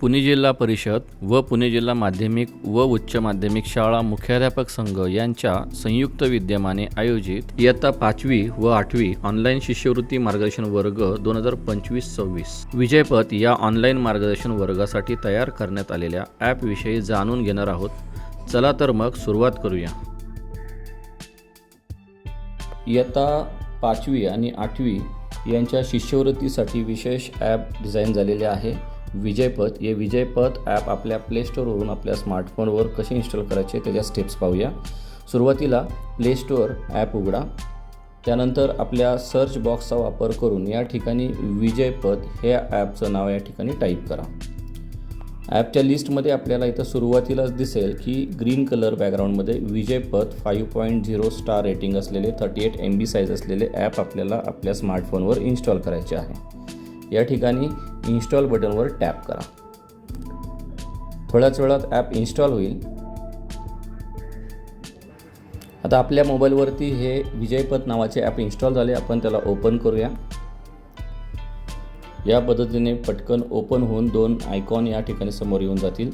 पुणे जिल्हा परिषद व पुणे जिल्हा माध्यमिक व उच्च माध्यमिक शाळा मुख्याध्यापक संघ यांच्या संयुक्त विद्यमाने आयोजित इयत्ता पाचवी व आठवी ऑनलाईन शिष्यवृत्ती मार्गदर्शन वर्ग दोन हजार पंचवीस सव्वीस. विजयपथ या ऑनलाईन मार्गदर्शन वर्गासाठी तयार करण्यात आलेल्या ॲपविषयी जाणून घेणार आहोत. चला तर मग सुरुवात करूया. इयत्ता पाचवी आणि आठवी यांच्या शिष्यवृत्तीसाठी विशेष ॲप डिझाईन झालेले आहे. विजयपथ. हे विजयपथ ॲप आपल्या प्ले स्टोअरवरून आपल्या स्मार्टफोनवर कसे इन्स्टॉल करायचे त्याच्या स्टेप्स पाहूया. सुरुवातीला प्ले स्टोअर ॲप उघडा. त्यानंतर आपल्या सर्च बॉक्सचा वापर करून या ठिकाणी विजयपथ हे ॲपचं नाव या ठिकाणी टाईप करा. ॲपच्या लिस्टमध्ये आपल्याला इथं सुरुवातीलाच दिसेल की green colour बॅकग्राऊंडमध्ये Vijaypath five point zero star rating असलेले thirty eight M B size असलेले ॲप आपल्याला आपल्या स्मार्टफोनवर इन्स्टॉल करायचे आहे. या ठिकाणी इन्स्टॉल बटनवर टॅप करा. थोड्याच वेळात ॲप इन्स्टॉल होईल. आता आपल्या मोबाईलवरती हे विजयपथ नावाचे ॲप इन्स्टॉल झाले आपण त्याला ओपन करूया. या पद्धतीने पटकन ओपन होऊन दोन आयकॉन या ठिकाणी समोर येऊन जातील.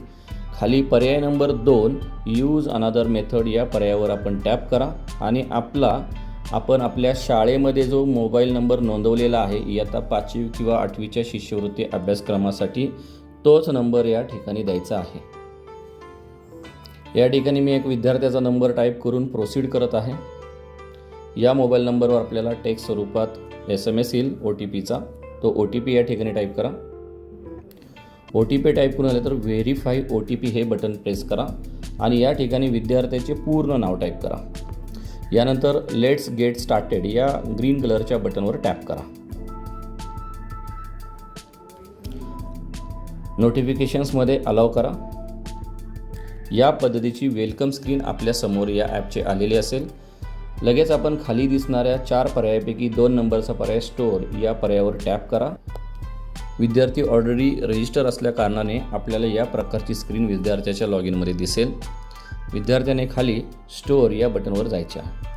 खाली पर्याय नंबर दोन यूज अनादर मेथड या पर्यायावर आपण टॅप करा आणि आपला आपण आपल्या शाळेमध्ये जो मोबाईल नंबर नोंदवलेला आहे इयत्ता पाचवी किंवा आठवीच्या शिष्यवृत्ती अभ्यासक्रमासाठी तोच नंबर या ठिकाणी द्यायचा आहे. या ठिकाणी मी एक विद्यार्थ्याचा नंबर टाईप करून प्रोसीड करत आहे. या मोबाईल नंबरवर आपल्याला टेक्स्ट स्वरूपात एस एम एस येईल ओ टी पीचा तो ओ टी पी या ठिकाणी टाईप करा. ओ टी पी टाईप करून आले तर व्हेरीफाय ओ टी पी हे बटन प्रेस करा आणि या ठिकाणी विद्यार्थ्याचे पूर्ण नाव टाईप करा. यानंतर लेट्स गेट स्टार्टेड या ग्रीन कलरच्या बटनवर टॅप करा. नोटिफिकेशन्समध्ये अलाव करा. या पद्धतीची वेलकम स्क्रीन आपल्यासमोर या ॲपचे आलेली असेल. लगेच आपण खाली दिसणाऱ्या चार पर्यायापैकी दोन नंबरचा पर्याय स्टोअर या पर्यायावर टॅप करा. विद्यार्थी ऑलरेडी रजिस्टर असल्या कारणाने आपल्याला या प्रकारची स्क्रीन विद्यार्थ्याच्या लॉग इनमध्ये दिसेल. विद्यार्थ्याने खाली स्टोअर या बटनवर जायचे आहे.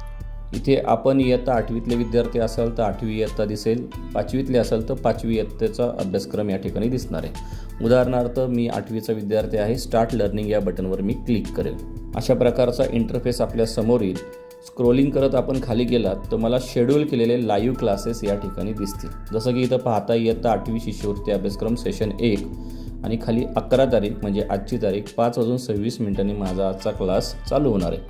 इथे आपण इयत्ता आठवीतले विद्यार्थी असाल तर आठवी इयत्ता दिसेल पाचवीतले असाल तर पाचवी इयत्तेचा अभ्यासक्रम या ठिकाणी दिसणार आहे. उदाहरणार्थ मी आठवीचा विद्यार्थी आहे स्टार्ट लर्निंग या बटनवर मी क्लिक करेल. अशा प्रकारचा इंटरफेस आपल्यासमोर येईल स्क्रोलिंग करत आपण खाली गेलात तर मला शेड्यूल केलेले लाईव्ह क्लासेस या ठिकाणी दिसतील. जसं की इथं पाहता इयत्ता आठवी शिष्यवृत्ती अभ्यासक्रम सेशन एक आणि खाली अकरा तारीख म्हणजे आजची तारीख पाच वाजून सव्वीस मिनिटांनी माझा आजचा क्लास चालू होणार आहे.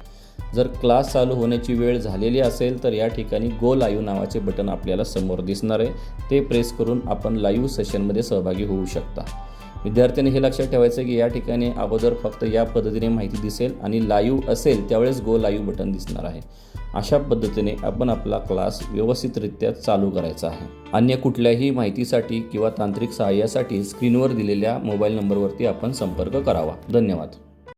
जर क्लास चालू होण्याची वेळ झालेली असेल तर या ठिकाणी गो लाईव्ह नावाचे बटन आपल्याला समोर दिसणार आहे. ते प्रेस करून आपण लाईव्ह सेशनमध्ये सहभागी होऊ शकता. विद्यार्थ्यांनी हे लक्षात ठेवायचं की या ठिकाणी अगोदर फक्त या पद्धतीने माहिती दिसेल आणि लाईव्ह असेल त्यावेळेस गो लाईव्ह बटन दिसणार आहे. अशा पद्धतीने आपण आपला क्लास व्यवस्थितरित्या चालू करायचा आहे. अन्य कुठल्याही माहितीसाठी किंवा तांत्रिक सहाय्यासाठी स्क्रीनवर दिलेल्या मोबाईल नंबरवरती आपण संपर्क करावा. धन्यवाद.